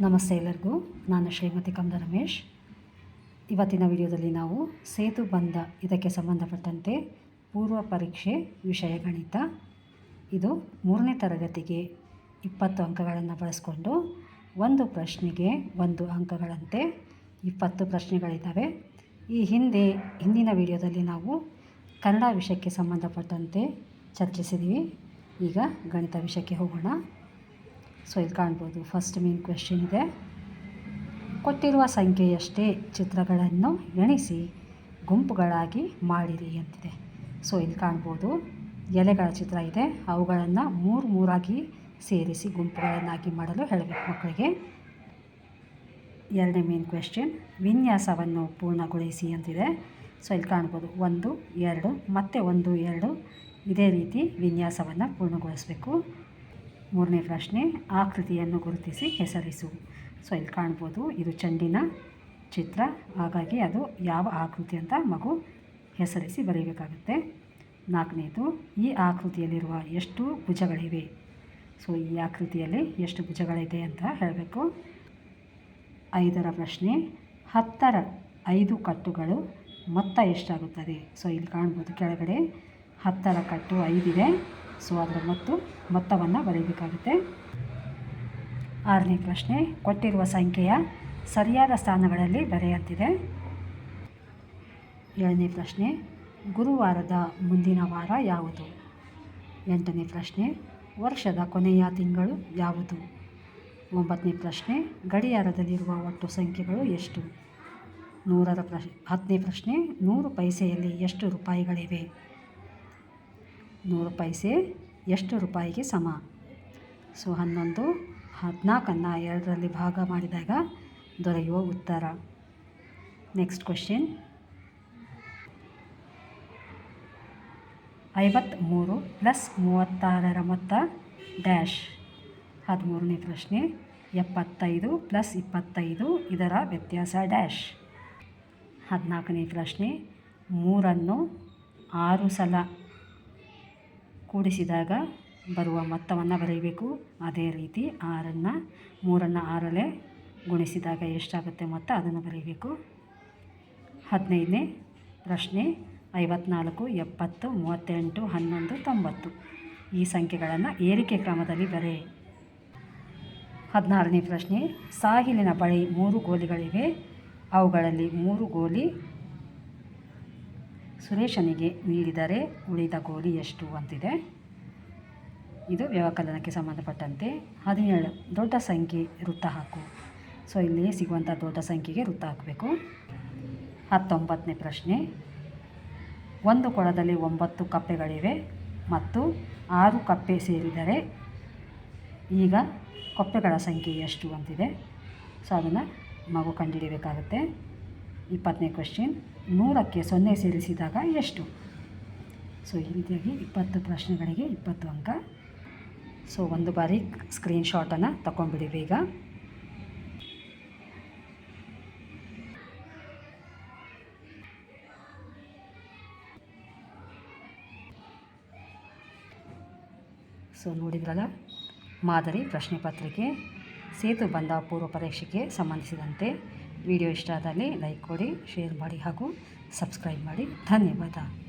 ನಮಸ್ತೆ ಎಲ್ಲರಿಗೂ. ನಾನು ಶ್ರೀಮತಿ ಕಮಲ ರಮೇಶ್. ಇವತ್ತಿನ ವಿಡಿಯೋದಲ್ಲಿ ನಾವು ಸೇತು ಬಂಧ ಇದಕ್ಕೆ ಸಂಬಂಧಪಟ್ಟಂತೆ ಪೂರ್ವ ಪರೀಕ್ಷೆ ವಿಷಯ ಗಣಿತ. ಇದು ಮೂರನೇ ತರಗತಿಗೆ ಇಪ್ಪತ್ತು ಅಂಕಗಳನ್ನು ಬಳಸ್ಕೊಂಡು ಒಂದು ಪ್ರಶ್ನೆಗೆ ಒಂದು ಅಂಕಗಳಂತೆ ಇಪ್ಪತ್ತು ಪ್ರಶ್ನೆಗಳಿದ್ದಾವೆ. ಈ ಹಿಂದೆ, ಹಿಂದಿನ ವಿಡಿಯೋದಲ್ಲಿ ನಾವು ಕನ್ನಡ ವಿಷಯಕ್ಕೆ ಸಂಬಂಧಪಟ್ಟಂತೆ ಚರ್ಚಿಸಿದ್ದೀವಿ. ಈಗ ಗಣಿತ ವಿಷಯಕ್ಕೆ ಹೋಗೋಣ. ಸೊ ಇಲ್ಲಿ ಕಾಣ್ಬೋದು. ಫಸ್ಟ್ ಮೇನ್ ಕ್ವೆಶ್ಚನ್ ಇದೆ. ಕೊಟ್ಟಿರುವ ಸಂಖ್ಯೆಯಷ್ಟೇ ಚಿತ್ರಗಳನ್ನು ಎಣಿಸಿ ಗುಂಪುಗಳಾಗಿ ಮಾಡಿರಿ ಅಂತಿದೆ. ಸೊ ಇಲ್ಲಿ ಕಾಣ್ಬೋದು. ಎಲೆಗಳ ಚಿತ್ರ ಇದೆ. ಅವುಗಳನ್ನು ಮೂರು ಮೂರಾಗಿ ಸೇರಿಸಿ ಗುಂಪುಗಳನ್ನಾಗಿ ಮಾಡಲು ಹೇಳಬೇಕು ಮಕ್ಕಳಿಗೆ. ಎರಡನೇ ಮೇನ್ ಕ್ವೆಶ್ಚನ್ ವಿನ್ಯಾಸವನ್ನು ಪೂರ್ಣಗೊಳಿಸಿ ಅಂತಿದೆ. ಸೊ ಇಲ್ಲಿ ಕಾಣ್ಬೋದು. ಒಂದು, ಎರಡು, ಮತ್ತು ಒಂದು, ಎರಡು. ಇದೇ ರೀತಿ ವಿನ್ಯಾಸವನ್ನು ಪೂರ್ಣಗೊಳಿಸಬೇಕು. ಮೂರನೇ ಪ್ರಶ್ನೆ, ಆಕೃತಿಯನ್ನು ಗುರುತಿಸಿ ಹೆಸರಿಸು. ಸೊ ಇಲ್ಲಿ ಕಾಣ್ಬೋದು, ಇದು ಚೆಂಡಿನ ಚಿತ್ರ. ಹಾಗಾಗಿ ಅದು ಯಾವ ಆಕೃತಿ ಅಂತ ಮಗು ಹೆಸರಿಸಿ ಬರೀಬೇಕಾಗುತ್ತೆ. ನಾಲ್ಕನೇದು, ಈ ಆಕೃತಿಯಲ್ಲಿರುವ ಎಷ್ಟು ಭುಜಗಳಿವೆ? ಸೊ ಈ ಆಕೃತಿಯಲ್ಲಿ ಎಷ್ಟು ಭುಜಗಳಿದೆ ಅಂತ ಹೇಳಬೇಕು. ಐದರ ಪ್ರಶ್ನೆ, ಹತ್ತರ ಐದು ಕಟ್ಟುಗಳು ಮೊತ್ತ ಎಷ್ಟಾಗುತ್ತದೆ? ಸೊ ಇಲ್ಲಿ ಕಾಣ್ಬೋದು ಕೆಳಗಡೆ ಹತ್ತರ ಕಟ್ಟು ಐದಿದೆ. ಸೊ ಅದರ ಮತ್ತು ಮೊತ್ತವನ್ನು ಬರೀಬೇಕಾಗುತ್ತೆ. ಆರನೇ ಪ್ರಶ್ನೆ, ಕೊಟ್ಟಿರುವ ಸಂಖ್ಯೆಯ ಸರಿಯಾದ ಸ್ಥಾನಗಳಲ್ಲಿ ಬರೆಯಂತಿದೆ. ಏಳನೇ ಪ್ರಶ್ನೆ, ಗುರುವಾರದ ಮುಂದಿನ ವಾರ ಯಾವುದು? ಎಂಟನೇ ಪ್ರಶ್ನೆ, ವರ್ಷದ ಕೊನೆಯ ತಿಂಗಳು ಯಾವುದು? ಒಂಬತ್ತನೇ ಪ್ರಶ್ನೆ, ಗಡಿಯಾರದಲ್ಲಿರುವ ಒಟ್ಟು ಸಂಖ್ಯೆಗಳು ಎಷ್ಟು? ನೂರರ ಪ್ರಶ್, ಹತ್ತನೇ ಪ್ರಶ್ನೆ, ನೂರು ಪೈಸೆಯಲ್ಲಿ ಎಷ್ಟು ರೂಪಾಯಿಗಳಿವೆ? ನೂರು ಪೈಸೆ ಎಷ್ಟು ರೂಪಾಯಿಗೆ ಸಮ. ಸೊ ಹನ್ನೊಂದು ಹದಿನಾಲ್ಕನ್ನು ಎರಡರಲ್ಲಿ ಭಾಗ ಮಾಡಿದಾಗ ದೊರೆಯುವ ಉತ್ತರ. ನೆಕ್ಸ್ಟ್ ಕ್ವೆಶ್ಚನ್ ಐವತ್ತ್ಮೂರು ಪ್ಲಸ್ ಮೂವತ್ತಾರರ ಮೊತ್ತ ಡ್ಯಾಶ್ ಹದಿಮೂರನೇ ಪ್ರಶ್ನೆ, ಎಪ್ಪತ್ತೈದು ಪ್ಲಸ್ ಇಪ್ಪತ್ತೈದು ಇದರ ವ್ಯತ್ಯಾಸ ಡ್ಯಾಶ್ ಹದಿನಾಲ್ಕನೇ ಪ್ರಶ್ನೆ, ಮೂರನ್ನು ಆರು ಸಲ ಕೂಡಿಸಿದಾಗ ಬರುವ ಮೊತ್ತವನ್ನು ಬರೀಬೇಕು. ಅದೇ ರೀತಿ ಆರನ್ನು, ಮೂರನ್ನು ಆರಲ್ಲೇ ಗುಣಿಸಿದಾಗ ಎಷ್ಟಾಗುತ್ತೆ ಮೊತ್ತ? ಅದನ್ನು ಬರೀಬೇಕು. ಹದಿನೈದನೇ ಪ್ರಶ್ನೆ, ಐವತ್ನಾಲ್ಕು, ಎಪ್ಪತ್ತು, ಮೂವತ್ತೆಂಟು, ಹನ್ನೊಂದು, ತೊಂಬತ್ತು. ಈ ಸಂಖ್ಯೆಗಳನ್ನು ಏರಿಕೆ ಕ್ರಮದಲ್ಲಿ ಬರೆ. ಹದಿನಾರನೇ ಪ್ರಶ್ನೆ, ಸಾಹಿಲಿನ ಬಳಿ ಮೂರು ಗೋಲಿಗಳಿವೆ. ಅವುಗಳಲ್ಲಿ ಮೂರು ಗೋಲಿ ಸುರೇಶನಿಗೆ ನೀಡಿದರೆ ಉಳಿದ ಗೋಲಿ ಎಷ್ಟು ಅಂತಿದೆ? ಇದು ವ್ಯವಕಲನಕ್ಕೆ ಸಂಬಂಧಪಟ್ಟಂತೆ ಹದಿನೇಳು. ದೊಡ್ಡ ಸಂಖ್ಯೆ ವೃತ್ತ ಹಾಕು. ಸೊ, ಇಲ್ಲಿ ಸಿಗುವಂಥ ದೊಡ್ಡ ಸಂಖ್ಯೆಗೆ ವೃತ್ತ ಹಾಕಬೇಕು. ಹತ್ತೊಂಬತ್ತನೇ ಪ್ರಶ್ನೆ. ಒಂದು ಕೊಳದಲ್ಲಿ ಒಂಬತ್ತು ಕಪ್ಪೆಗಳಿವೆ ಮತ್ತು ಆರು ಕಪ್ಪೆ ಸೇರಿದರೆ ಈಗ ಕಪ್ಪೆಗಳ ಸಂಖ್ಯೆ ಎಷ್ಟು ಅಂತಿದೆ? ಸೊ, ಅದನ್ನು ಮಗು ಕಂಡುಹಿಡಿಯಬೇಕಾಗುತ್ತೆ ಇಪ್ಪತ್ತನೇ ಕ್ವೆಶ್ಚನ್ ನೂರಕ್ಕೆ ಸೊನ್ನೆ ಸೇರಿಸಿದಾಗ ಎಷ್ಟು? ಸೊ ಈ ರೀತಿಯಾಗಿ ಇಪ್ಪತ್ತು ಪ್ರಶ್ನೆಗಳಿಗೆ ಇಪ್ಪತ್ತು ಅಂಕ. ಸೊ ಒಂದು ಬಾರಿ ಸ್ಕ್ರೀನ್ಶಾಟನ್ನು ತಗೊಂಡ್ಬಿಡಿ ಬೇಗ ಸೊ ನೋಡಿದ್ರಲ್ಲ? ಮಾದರಿ ಪ್ರಶ್ನೆ ಪತ್ರಿಕೆ, ಸೇತು ಬಂದ ಪೂರ್ವ ಪರೀಕ್ಷೆಗೆ ಸಂಬಂಧಿಸಿದಂತೆ ವಿಡಿಯೋ ಇಷ್ಟ ಆದಲ್ಲಿ ಲೈಕ್ ಕೊಡಿ ಶೇರ್ ಮಾಡಿ ಹಾಗೂ ಸಬ್ಸ್ಕ್ರೈಬ್ ಮಾಡಿ. ಧನ್ಯವಾದ.